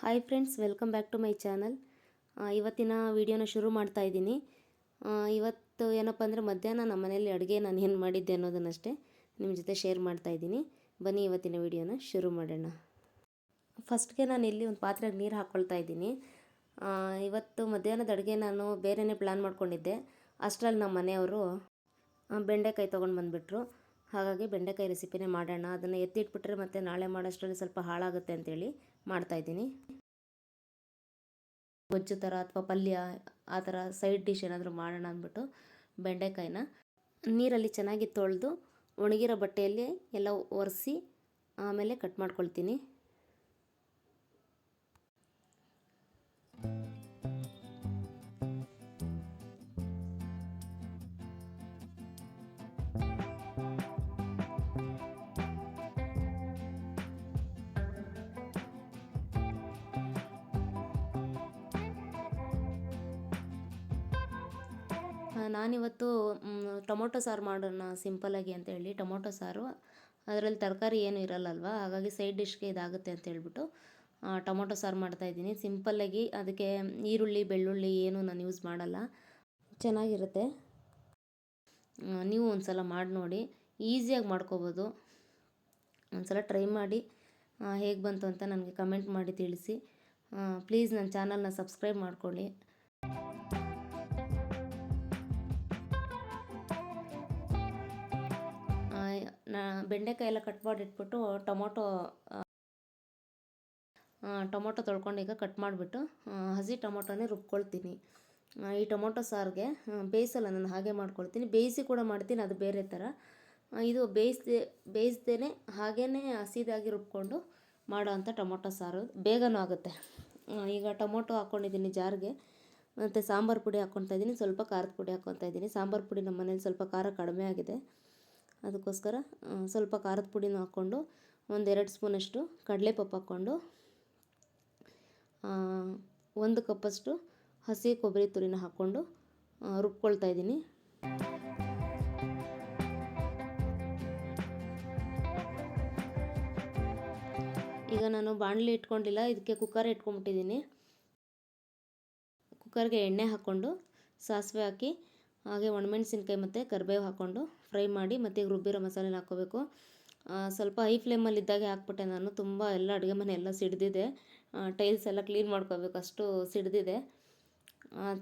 Hi friends welcome back to my channel ಇವತ್ತಿನ ವಿಡಿಯೋನ ಶುರು ಮಾಡ್ತಾ ಇದ್ದೀನಿ. ಇವತ್ತು ಏನಪ್ಪ ಅಂದರೆ ಮಧ್ಯಾಹ್ನ ನಮ್ಮ ಮನೇಲಿ ಅಡುಗೆ ನಾನು ಏನು ಮಾಡಿದ್ದೆ ಅನ್ನೋದನ್ನಷ್ಟೇ ನಿಮ್ಮ ಜೊತೆ ಶೇರ್ ಮಾಡ್ತಾ ಇದ್ದೀನಿ. ಬನ್ನಿ ಇವತ್ತಿನ ವೀಡಿಯೋನ ಶುರು ಮಾಡೋಣ. ಫಸ್ಟ್ಗೆ ನಾನು ಇಲ್ಲಿ ಒಂದು ಪಾತ್ರೆಗೆ ನೀರು ಹಾಕ್ಕೊಳ್ತಾ ಇದ್ದೀನಿ. ಇವತ್ತು ಮಧ್ಯಾಹ್ನದ ಅಡುಗೆ ನಾನು ಬೇರೆಯೇ ಪ್ಲ್ಯಾನ್ ಮಾಡ್ಕೊಂಡಿದ್ದೆ. ಅಷ್ಟರಲ್ಲಿ ನಮ್ಮ ಮನೆಯವರು ಬೆಂಡೆಕಾಯಿ ತೊಗೊಂಡು ಬಂದುಬಿಟ್ರು. ಹಾಗಾಗಿ ಬೆಂಡೆಕಾಯಿ ರೆಸಿಪಿನೇ ಮಾಡೋಣ. ಅದನ್ನು ಎತ್ತಿಟ್ಬಿಟ್ರೆ ಮತ್ತೆ ನಾಳೆ ಮಾಡೋಷ್ಟರಲ್ಲಿ ಸ್ವಲ್ಪ ಹಾಳಾಗುತ್ತೆ ಅಂತೇಳಿ ಮಾಡ್ತಾಯಿದ್ದೀನಿ ಗೊಜ್ಜು ಥರ ಅಥವಾ ಪಲ್ಯ ಆ ಥರ ಸೈಡ್ ಡಿಶ್ ಏನಾದರೂ ಮಾಡೋಣ ಅಂದ್ಬಿಟ್ಟು ಬೆಂಡೆಕಾಯಿನ ನೀರಲ್ಲಿ ಚೆನ್ನಾಗಿ ತೊಳೆದು ಒಣಗಿರೋ ಬಟ್ಟೆಯಲ್ಲಿ ಎಲ್ಲ ಒರೆಸಿ ಆಮೇಲೆ ಕಟ್ ಮಾಡ್ಕೊಳ್ತೀನಿ. ನಾನಿವತ್ತು ಟೊಮೊಟೊ ಸಾರು ಮಾಡೋಣ ಸಿಂಪಲ್ಲಾಗಿ ಅಂತೇಳಿ ಟೊಮೊಟೊ ಸಾರು. ಅದರಲ್ಲಿ ತರಕಾರಿ ಏನು ಇರಲ್ಲಲ್ವ? ಹಾಗಾಗಿ ಸೈಡ್ ಡಿಶ್ಗೆ ಇದಾಗುತ್ತೆ ಅಂತ ಹೇಳ್ಬಿಟ್ಟು ಟೊಮೊಟೊ ಸಾರು ಮಾಡ್ತಾಯಿದ್ದೀನಿ ಸಿಂಪಲ್ಲಾಗಿ ಅದಕ್ಕೆ ಈರುಳ್ಳಿ, ಬೆಳ್ಳುಳ್ಳಿ ಏನು ನಾನು ಯೂಸ್ ಮಾಡಲ್ಲ. ಚೆನ್ನಾಗಿರುತ್ತೆ. ನೀವು ಒಂದು ಸಲ ಮಾಡಿ ನೋಡಿ. ಈಸಿಯಾಗಿ ಮಾಡ್ಕೋಬೋದು. ಒಂದು ಸಲ ಟ್ರೈ ಮಾಡಿ. ಹೇಗೆ ಬಂತು ಅಂತ ನನಗೆ ಕಮೆಂಟ್ ಮಾಡಿ ತಿಳಿಸಿ. ಪ್ಲೀಸ್ ನನ್ನ ಚಾನಲ್ನ ಸಬ್ಸ್ಕ್ರೈಬ್ ಮಾಡ್ಕೊಳ್ಳಿ. ಬೆಂಡೆಕಾಯಿ ಎಲ್ಲ ಕಟ್ ಮಾಡಿಟ್ಬಿಟ್ಟು ಟೊಮೊಟೊ ಟೊಮೊಟೊ ತೊಳ್ಕೊಂಡು ಈಗ ಕಟ್ ಮಾಡಿಬಿಟ್ಟು ಹಸಿ ಟೊಮೊಟೊನೇ ರುಬ್ಕೊಳ್ತೀನಿ. ಈ ಟೊಮೊಟೊ ಸಾರಿಗೆ ಬೇಯಿಸಲ್ಲ ನಾನು, ಹಾಗೆ ಮಾಡ್ಕೊಳ್ತೀನಿ. ಬೇಯಿಸಿ ಕೂಡ ಮಾಡ್ತೀನಿ, ಅದು ಬೇರೆ ಥರ. ಇದು ಬೇಯಿಸ್ದೆ ಬೇಯಿಸ್ದೇ ಹಾಗೇ ಹಸಿದಾಗಿ ರುಬ್ಕೊಂಡು ಮಾಡೋ ಅಂಥ ಟೊಮೊಟೊ ಸಾರು, ಬೇಗನೂ ಆಗುತ್ತೆ. ಈಗ ಟೊಮೊಟೊ ಹಾಕ್ಕೊಂಡಿದ್ದೀನಿ ಜಾರಿಗೆ, ಮತ್ತು ಸಾಂಬಾರು ಪುಡಿ ಹಾಕ್ಕೊತಾ ಇದ್ದೀನಿ, ಸ್ವಲ್ಪ ಖಾರದ ಪುಡಿ ಹಾಕ್ಕೊತಾ ಇದ್ದೀನಿ. ಸಾಂಬಾರು ಪುಡಿ ನಮ್ಮ ಮನೇಲಿ ಸ್ವಲ್ಪ ಖಾರ ಕಡಿಮೆ ಆಗಿದೆ. ಅದಕ್ಕೋಸ್ಕರ ಸ್ವಲ್ಪ ಖಾರದ ಪುಡಿನೂ ಹಾಕ್ಕೊಂಡು, ಒಂದೆರಡು ಸ್ಪೂನಷ್ಟು ಕಡಲೆಪಪ್ಪು ಹಾಕ್ಕೊಂಡು ಒಂದು ಕಪ್ಪಷ್ಟು ಹಸಿ ಕೊಬ್ಬರಿ ತುರಿನ ಹಾಕ್ಕೊಂಡು ರುಬ್ಕೊಳ್ತಾ ಇದ್ದೀನಿ. ಈಗ ನಾನು ಬಾಣಲಿ ಇಟ್ಕೊಂಡಿಲ್ಲ, ಇದಕ್ಕೆ ಕುಕ್ಕರ್ ಇಟ್ಕೊಂಡ್ಬಿಟ್ಟಿದ್ದೀನಿ ಕುಕ್ಕರ್ಗೆ ಎಣ್ಣೆ ಹಾಕ್ಕೊಂಡು, ಸಾಸಿವೆ ಹಾಕಿ, ಹಾಗೆ ಒಣಮೆಣಸಿನ್ಕಾಯಿ ಮತ್ತು ಕರಿಬೇವು ಹಾಕ್ಕೊಂಡು ಫ್ರೈ ಮಾಡಿ ಮತ್ತು ರುಬ್ಬಿರೋ ಮಸಾಲೆನ ಹಾಕ್ಕೋಬೇಕು. ಸ್ವಲ್ಪ ಹೈ ಫ್ಲೇಮಲ್ಲಿ ಇದ್ದಾಗೆ ಹಾಕ್ಬಿಟ್ಟೆ ನಾನು. ತುಂಬ ಎಲ್ಲ ಅಡುಗೆ ಮನೆ ಎಲ್ಲ ಸಿಡಿದಿದೆ. ಟೈಲ್ಸ್ ಎಲ್ಲ ಕ್ಲೀನ್ ಮಾಡ್ಕೋಬೇಕು. ಅಷ್ಟು ಸಿಡಿದಿದೆ.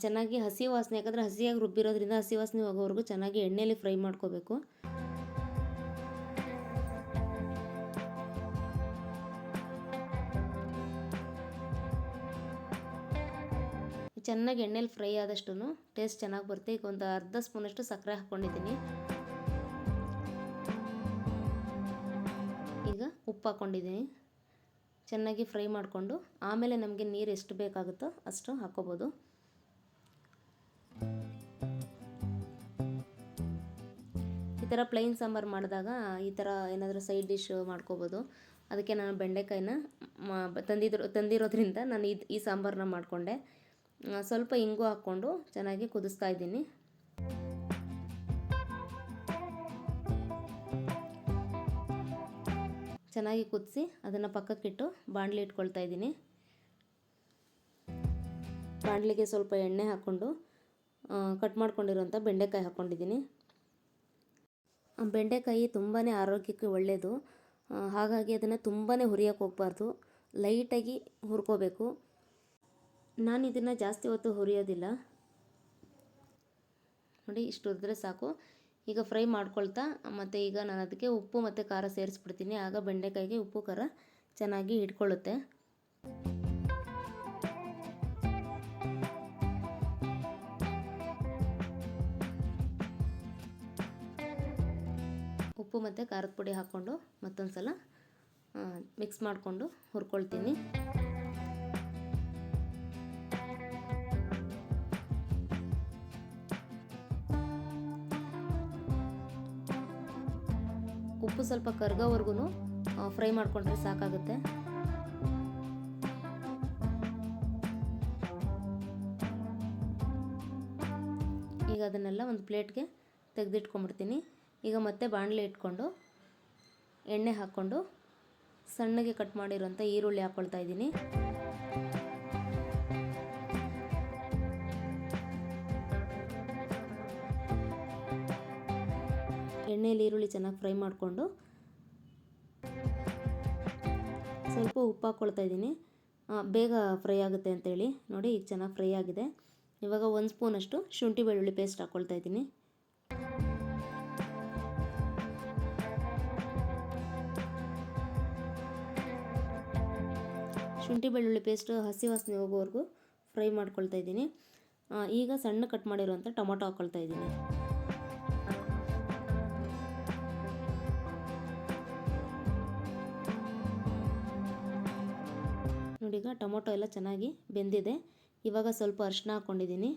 ಚೆನ್ನಾಗಿ ಹಸಿ ವಾಸನೆ, ಯಾಕಂದರೆ ಹಸಿಯಾಗಿ ರುಬ್ಬಿರೋದ್ರಿಂದ ಹಸಿ ವಾಸನೆ ಹೋಗೋವರೆಗೂ ಚೆನ್ನಾಗಿ ಎಣ್ಣೆಯಲ್ಲಿ ಫ್ರೈ ಮಾಡ್ಕೋಬೇಕು. ಚೆನ್ನಾಗಿ ಎಣ್ಣೆಲಿ ಫ್ರೈ ಆದಷ್ಟು ಟೇಸ್ಟ್ ಚೆನ್ನಾಗಿ ಬರುತ್ತೆ. ಈಗ ಒಂದು ಅರ್ಧ ಸ್ಪೂನಷ್ಟು ಸಕ್ಕರೆ ಹಾಕ್ಕೊಂಡಿದ್ದೀನಿ. ಉಪ್ಪು ಹಾಕ್ಕೊಂಡಿದ್ದೀನಿ. ಚೆನ್ನಾಗಿ ಫ್ರೈ ಮಾಡಿಕೊಂಡು ಆಮೇಲೆ ನಮಗೆ ನೀರು ಎಷ್ಟು ಬೇಕಾಗುತ್ತೋ ಅಷ್ಟು ಹಾಕ್ಕೋಬೋದು. ಈ ಥರ ಪ್ಲೈನ್ ಸಾಂಬಾರು ಮಾಡಿದಾಗ ಈ ಥರ ಏನಾದರೂ ಸೈಡ್ ಡಿಶ್ ಮಾಡ್ಕೋಬೋದು. ಅದಕ್ಕೆ ನಾನು ಬೆಂಡೆಕಾಯಿನ ತಂದಿದ್ರು, ತಂದಿರೋದ್ರಿಂದ ನಾನು ಇದು ಈ ಸಾಂಬಾರನ್ನ ಮಾಡಿಕೊಂಡೆ. ಸ್ವಲ್ಪ ಇಂಗು ಹಾಕ್ಕೊಂಡು ಚೆನ್ನಾಗಿ ಕುದಿಸ್ತಾ ಇದ್ದೀನಿ. ಚೆನ್ನಾಗಿ ಕುದಿಸಿ ಅದನ್ನು ಪಕ್ಕಕ್ಕಿಟ್ಟು ಬಾಣಲಿ ಇಟ್ಕೊಳ್ತಾ ಇದ್ದೀನಿ. ಬಾಣಲಿಗೆ ಸ್ವಲ್ಪ ಎಣ್ಣೆ ಹಾಕ್ಕೊಂಡು ಕಟ್ ಮಾಡ್ಕೊಂಡಿರೋಂಥ ಬೆಂಡೆಕಾಯಿ ಹಾಕ್ಕೊಂಡಿದ್ದೀನಿ. ಬೆಂಡೆಕಾಯಿ ತುಂಬಾ ಆರೋಗ್ಯಕ್ಕೆ ಒಳ್ಳೆಯದು ಹಾಗಾಗಿ ಅದನ್ನು ತುಂಬಾ ಹುರಿಯೋಕೆ ಹೋಗಬಾರ್ದು. ಲೈಟಾಗಿ ಹುರ್ಕೋಬೇಕು. ನಾನು ಇದನ್ನು ಜಾಸ್ತಿ ಹೊತ್ತು ಹುರಿಯೋದಿಲ್ಲ. ನೋಡಿ, ಇಷ್ಟು ಹುರಿದ್ರೆ ಸಾಕು. ಈಗ ಫ್ರೈ ಮಾಡ್ಕೊಳ್ತಾ, ಮತ್ತು ಈಗ ನಾನು ಅದಕ್ಕೆ ಉಪ್ಪು ಮತ್ತು ಖಾರ ಸೇರಿಸ್ಬಿಡ್ತೀನಿ. ಆಗ ಬೆಂಡೆಕಾಯಿಗೆ ಉಪ್ಪು, ಖಾರ ಚೆನ್ನಾಗಿ ಹಿಡ್ಕೊಳ್ಳುತ್ತೆ ಉಪ್ಪು ಮತ್ತು ಖಾರದ ಪುಡಿ ಹಾಕ್ಕೊಂಡು ಮತ್ತೊಂದು ಸಲ ಮಿಕ್ಸ್ ಮಾಡಿಕೊಂಡು ಹುರ್ಕೊಳ್ತೀನಿ. ಉಪ್ಪು ಸ್ವಲ್ಪ ಕರ್ಗೋವರೆಗೂ ಫ್ರೈ ಮಾಡಿಕೊಂಡ್ರೆ ಸಾಕಾಗುತ್ತೆ. ಈಗ ಅದನ್ನೆಲ್ಲ ಒಂದು ಪ್ಲೇಟ್ಗೆ ತೆಗೆದಿಟ್ಕೊಂಡ್ಬಿಡ್ತೀನಿ. ಈಗ ಮತ್ತೆ ಬಾಣಲೆ ಇಟ್ಕೊಂಡು, ಎಣ್ಣೆ ಹಾಕ್ಕೊಂಡು, ಸಣ್ಣಗೆ ಕಟ್ ಮಾಡಿರೋಂಥ ಈರುಳ್ಳಿ ಹಾಕ್ಕೊಳ್ತಾ ಇದ್ದೀನಿ. ಎಣ್ಣೆಯಲ್ಲಿ ಈರುಳ್ಳಿ ಚೆನ್ನಾಗಿ ಫ್ರೈ ಮಾಡಿಕೊಂಡು ಸ್ವಲ್ಪ ಉಪ್ಪು ಹಾಕ್ಕೊಳ್ತಾ ಇದ್ದೀನಿ. ಬೇಗ ಫ್ರೈ ಆಗುತ್ತೆ ಅಂತೇಳಿ. ನೋಡಿ, ಈಗ ಚೆನ್ನಾಗಿ ಫ್ರೈ ಆಗಿದೆ. ಇವಾಗ ಒಂದು ಸ್ಪೂನಷ್ಟು ಶುಂಠಿ ಬೆಳ್ಳುಳ್ಳಿ ಪೇಸ್ಟ್ ಹಾಕ್ಕೊಳ್ತಾ ಇದ್ದೀನಿ. ಶುಂಠಿ ಬೆಳ್ಳುಳ್ಳಿ ಪೇಸ್ಟ್ ಹಸಿ ವಾಸನೆ ಹೋಗೋವರೆಗೂ ಫ್ರೈ ಮಾಡ್ಕೊಳ್ತಾ ಇದ್ದೀನಿ. ಈಗ ಸಣ್ಣ ಕಟ್ ಮಾಡಿರುವಂಥ ಟೊಮೊಟೊ ಹಾಕ್ಕೊಳ್ತಾ ಇದ್ದೀನಿ. ಈಗ ಟೊಮೊಟೊ ಎಲ್ಲ ಚೆನ್ನಾಗಿ ಬೆಂದಿದೆ. ಇವಾಗ ಸ್ವಲ್ಪ ಅರಿಶಿನ ಹಾಕ್ಕೊಂಡಿದ್ದೀನಿ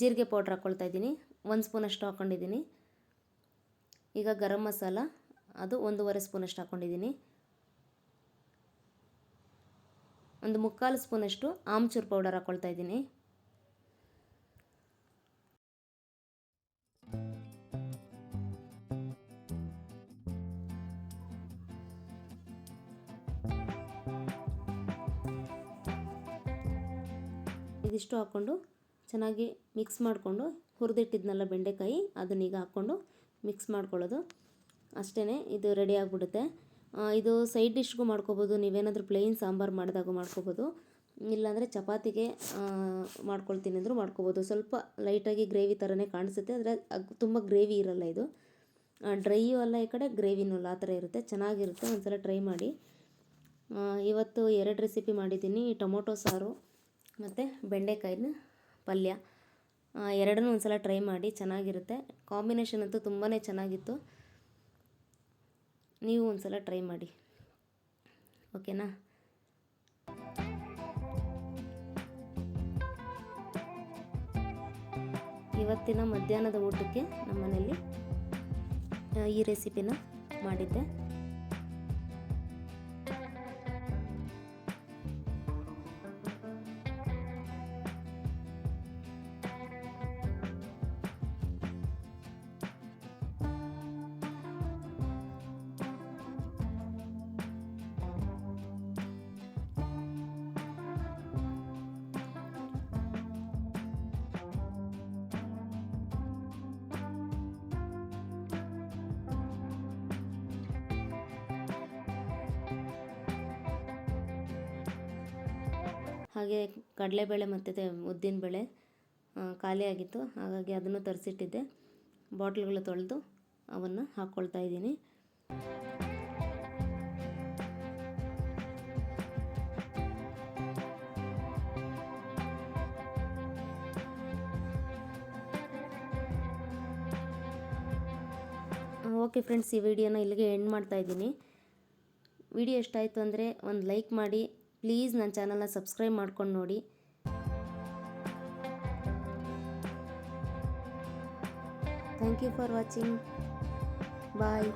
ಜೀರಿಗೆ ಪೌಡ್ರ್ ಹಾಕ್ಕೊಳ್ತಾ ಇದ್ದೀನಿ. ಒಂದು ಸ್ಪೂನಷ್ಟು ಹಾಕ್ಕೊಂಡಿದ್ದೀನಿ ಈಗ ಗರಂ ಮಸಾಲ, ಅದು ಒಂದೂವರೆ ಸ್ಪೂನಷ್ಟು ಹಾಕ್ಕೊಂಡಿದ್ದೀನಿ ಒಂದು ಮುಕ್ಕಾಲು ಸ್ಪೂನಷ್ಟು ಆಮ್ಚೂರು ಪೌಡರ್ ಹಾಕ್ಕೊಳ್ತಾ ಇದ್ದೀನಿ. ಇದಿಷ್ಟು ಹಾಕ್ಕೊಂಡು ಚೆನ್ನಾಗಿ ಮಿಕ್ಸ್ ಮಾಡಿಕೊಂಡು ಹುರಿದಿಟ್ಟಿದ್ನಲ್ಲ ಬೆಂಡೆಕಾಯಿ ಅದನ್ನೀಗ ಹಾಕ್ಕೊಂಡು ಮಿಕ್ಸ್ ಮಾಡ್ಕೊಳ್ಳೋದು. ಅಷ್ಟೇ ಇದು ರೆಡಿ ಆಗಿಬಿಡುತ್ತೆ. ಇದು ಸೈಡ್ ಡಿಶ್ಗೂ ಮಾಡ್ಕೋಬೋದು, ನೀವೇನಾದರೂ ಪ್ಲೇನ್ ಸಾಂಬಾರು ಮಾಡಿದಾಗೂ ಮಾಡ್ಕೋಬೋದು. ಇಲ್ಲಾಂದರೆ ಚಪಾತಿಗೆ ಮಾಡ್ಕೊಳ್ತೀನಿ ಅಂದರೂ ಮಾಡ್ಕೋಬೋದು. ಸ್ವಲ್ಪ ಲೈಟಾಗಿ ಗ್ರೇವಿ ಥರನೇ ಕಾಣಿಸುತ್ತೆ, ಆದರೆ ತುಂಬ ಗ್ರೇವಿ ಇರಲ್ಲ ಇದು. ಡ್ರೈಯೂ ಅಲ್ಲ ಈ ಕಡೆ ಗ್ರೇವಿನೂ ಅಲ್ಲ. ಆ ಥರ ಇರುತ್ತೆ. ಚೆನ್ನಾಗಿರುತ್ತೆ. ಒಂದು ಸಲ ಟ್ರೈ ಮಾಡಿ ಇವತ್ತು ಎರಡು ರೆಸಿಪಿ ಮಾಡಿದ್ದೀನಿ. ಟೊಮೊಟೊ ಸಾರು ಮತ್ತು ಬೆಂಡೆಕಾಯಿನ ಪಲ್ಯ. ಎರಡನ್ನೂ ಒಂದು ಸಲ ಟ್ರೈ ಮಾಡಿ ಚೆನ್ನಾಗಿರುತ್ತೆ. ಕಾಂಬಿನೇಷನ್ ಅಂತೂ ತುಂಬಾ ಚೆನ್ನಾಗಿತ್ತು. ನೀವು ಒಂದು ಸಲ ಟ್ರೈ ಮಾಡಿ ಓಕೆನಾ ಇವತ್ತಿನ ಮಧ್ಯಾಹ್ನದ ಊಟಕ್ಕೆ ನಮ್ಮ ಮನೆಯಲ್ಲಿ ಈ ರೆಸಿಪಿನ ಮಾಡಿದ್ದೆ. ಹಾಗೆ ಕಡಲೆಬೇಳೆ ಮತ್ತು ಉದ್ದಿನಬೇಳೆ ಖಾಲಿಯಾಗಿತ್ತು ಹಾಗಾಗಿ ಅದನ್ನು ತರಿಸಿಟ್ಟಿದ್ದೆ. ಬಾಟ್ಲ್ಗಳು ತೊಳೆದು ಅವನ್ನು ಹಾಕ್ಕೊಳ್ತಾ ಇದ್ದೀನಿ. ಓಕೆ ಫ್ರೆಂಡ್ಸ್, ಈ ವಿಡಿಯೋನ ಇಲ್ಲಿಗೆ ಎಂಡ್ ಮಾಡ್ತಾ ಇದ್ದೀನಿ. ವಿಡಿಯೋ ಎಷ್ಟಾಯಿತು ಅಂದರೆ ಒಂದು ಲೈಕ್ ಮಾಡಿ ಪ್ಲೀಸ್ ನನ್ನ ಚಾನಲ್ನ ಸಬ್ಸ್ಕ್ರೈಬ್ ಮಾಡ್ಕೊಂಡು ನೋಡಿ. Thank you for watching bye